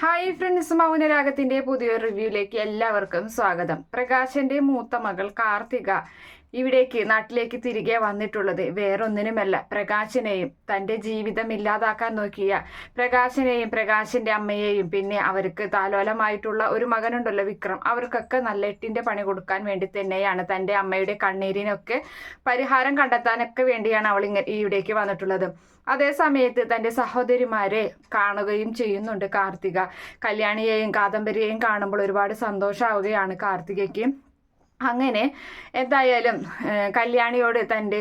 Hi friends മൗനരാഗത്തിന്റെ പുതിയൊരു റിവ്യൂയിലേക്ക് എല്ലാവർക്കും സ്വാഗതം. പ്രകാശന്റെ മൂത്ത മകൾ കാർത്തിക ഇവിടേക്ക് നാട്ടിലേക്ക് തിരികെ വന്നിട്ടുള്ളത് വേറൊന്നിനുമല്ല. പ്രകാശിനെയും തന്റെ ജീവിതം ഇല്ലാതാക്കാൻ നോക്കിയ പ്രകാശിനെയും പ്രകാശിന്റെ അമ്മയെയും പിന്നെ അവർക്ക് താലോലമായിട്ടുള്ള ഒരു മകനുണ്ടല്ലോ വിക്രം. അവർക്കൊക്കെ നല്ല എട്ടിന്റെ പണി കൊടുക്കാൻ വേണ്ടി തന്നെയാണ് തന്റെ അമ്മയുടെ കണ്ണീരിനൊക്കെ പരിഹാരം കണ്ടെത്താനൊക്കെ വേണ്ടിയാണ് അവൾ ഇങ്ങനെ ഇവിടേക്ക് വന്നിട്ടുള്ളത്. അതേ സമയത്ത് തന്റെ സഹോദരിമാരെ കാണുകയും ചെയ്യുന്നുണ്ട് കാർത്തിക. കല്യാണിയെയും കാദംബരിയെയും കാണുമ്പോൾ ഒരുപാട് സന്തോഷമാവുകയാണ് കാർത്തികയ്ക്ക്. അങ്ങനെ എന്തായാലും കല്യാണിയോട് തന്റെ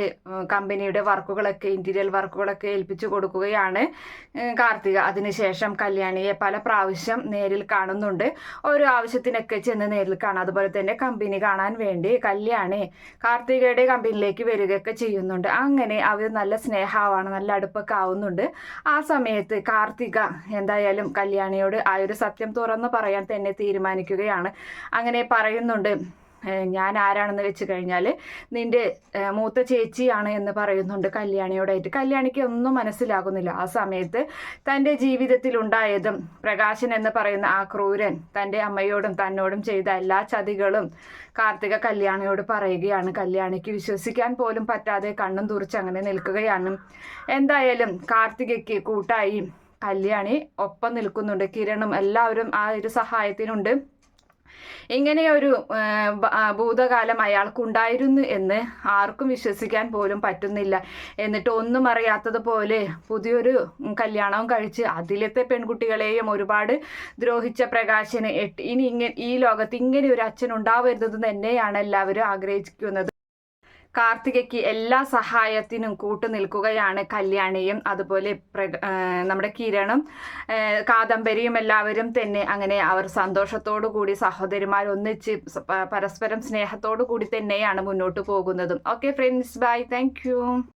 കമ്പനിയുടെ വർക്കുകളൊക്കെ ഇന്റീരിയൽ വർക്കുകളൊക്കെ ഏൽപ്പിച്ചു കൊടുക്കുകയാണ് കാർത്തിക. അതിനുശേഷം കല്യാണിയെ പല പ്രാവശ്യം നേരിൽ കാണുന്നുണ്ട്. ഓരോ ആവശ്യത്തിനൊക്കെ ചെന്ന് നേരിൽ കാണാം. അതുപോലെ തന്നെ കമ്പനി കാണാൻ വേണ്ടി കല്യാണി കാർത്തികയുടെ കമ്പനിയിലേക്ക് വരികയൊക്കെ ചെയ്യുന്നുണ്ട്. അങ്ങനെ അവർ നല്ല സ്നേഹമാണ് നല്ല അടുപ്പൊക്കെ ആവുന്നുണ്ട്. ആ സമയത്ത് കാർത്തിക എന്തായാലും കല്യാണിയോട് ആ ഒരു സത്യം തുറന്ന് പറയാൻ തന്നെ തീരുമാനിക്കുകയാണ്. അങ്ങനെ പറയുന്നുണ്ട് ഞാൻ ആരാണെന്ന് വെച്ച് കഴിഞ്ഞാൽ നിന്റെ മൂത്ത ചേച്ചിയാണ് എന്ന് പറയുന്നുണ്ട് കല്യാണിയോടായിട്ട്. കല്യാണിക്ക് ഒന്നും മനസ്സിലാകുന്നില്ല. ആ സമയത്ത് തന്റെ ജീവിതത്തിലുണ്ടായതും പ്രകാശൻ എന്ന് പറയുന്ന ആ ക്രൂരൻ തന്റെ അമ്മയോടും തന്നോടും ചെയ്ത എല്ലാ ചതികളും കാർത്തിക കല്യാണിയോട് പറയുകയാണ്. കല്യാണിക്ക് വിശ്വസിക്കാൻ പോലും പറ്റാതെ കണ്ണും തുറിച്ച് അങ്ങനെ നിൽക്കുകയാണ്. എന്തായാലും കാർത്തികയ്ക്ക് കൂട്ടായി കല്യാണി ഒപ്പം നിൽക്കുന്നുണ്ട്. കിരണും എല്ലാവരും ആ ഒരു സഹായത്തിനുണ്ട്. ഇങ്ങനെയൊരു ഭൂതകാലം അയാൾക്ക് ഭൂതകാലം അയാൾക്കുണ്ടായിരുന്നു എന്ന് ആർക്കും വിശ്വസിക്കാൻ പോലും പറ്റുന്നില്ല. എന്നിട്ട് ഒന്നും അറിയാത്തതുപോലെ പുതിയൊരു കല്യാണവും കഴിച്ച് അതിലത്തെ പെൺകുട്ടികളെയും ഒരുപാട് ദ്രോഹിച്ച പ്രകാശന് ഇനി ഇങ്ങനെ ഈ ലോകത്ത് ഇങ്ങനെ ഒരു അച്ഛൻ ഉണ്ടാവരുതെന്ന് തന്നെയാണ് എല്ലാവരും ആഗ്രഹിക്കുന്നത്. കാർത്തികയ്ക്ക് എല്ലാ സഹായത്തിനും കൂട്ടു നിൽക്കുകയാണ് കല്യാണിയും അതുപോലെ നമ്മുടെ കിരണും കാദംബരിയും എല്ലാവരും തന്നെ അങ്ങനെ അവർ സന്തോഷത്തോടു കൂടി സഹോദരിമാർ ഒന്നിച്ച് പരസ്പരം സ്നേഹത്തോടു കൂടി തന്നെയാണ് മുന്നോട്ട് പോകുന്നതും. Okay friends bye thank